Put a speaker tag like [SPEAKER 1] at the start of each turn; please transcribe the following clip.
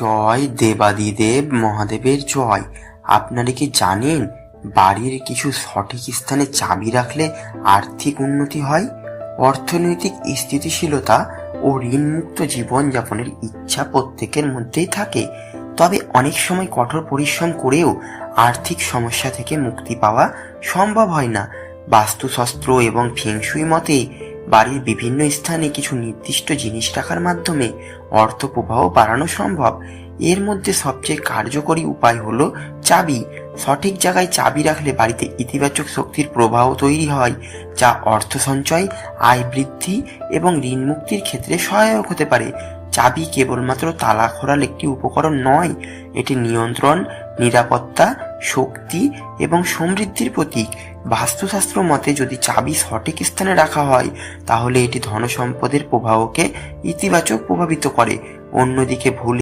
[SPEAKER 1] জয় দেবাদিদেব মহাদেবের জয়। আপনারা কি জানেন বাড়ির কিছু সঠিক স্থানে চাবি রাখলে আর্থিক উন্নতি হয়? অর্থনৈতিক স্থিতিশীলতা ও ঋণমুক্ত জীবনযাপনের ইচ্ছা প্রত্যেকের মধ্যেই থাকে। তবে অনেক সময় কঠোর পরিশ্রম করেও আর্থিক সমস্যা থেকে মুক্তি পাওয়া সম্ভব হয় না। বাস্তুশাস্ত্র এবং ফেংশুই মতে বাড়ির বিভিন্ন স্থানে কিছু নির্দিষ্ট জিনিস রাখার মাধ্যমে অর্থ প্রবাহ বাড়ানো সম্ভব। এর মধ্যে সবচেয়ে কার্যকরী উপায় হল চাবি। সঠিক জায়গায় চাবি রাখলে বাড়িতে ইতিবাচক শক্তির প্রবাহ তৈরি হয়, যা অর্থ সঞ্চয়, আয় বৃদ্ধি এবং ঋণ মুক্তির ক্ষেত্রে সহায়ক হতে পারে। চাবি কেবলমাত্র তালা খোলার একটি উপকরণ নয়, এটি নিয়ন্ত্রণ, নিরাপত্তা শক্তি এবং সমৃদ্ধির প্রতীক। বাস্তুশাস্ত্র মতে যদি চাবি সঠিক স্থানে রাখা হয়, তাহলে এটি ধনসম্পদের প্রবাহকে ইতিবাচক প্রভাবিত করে। অন্যদিকে ভুল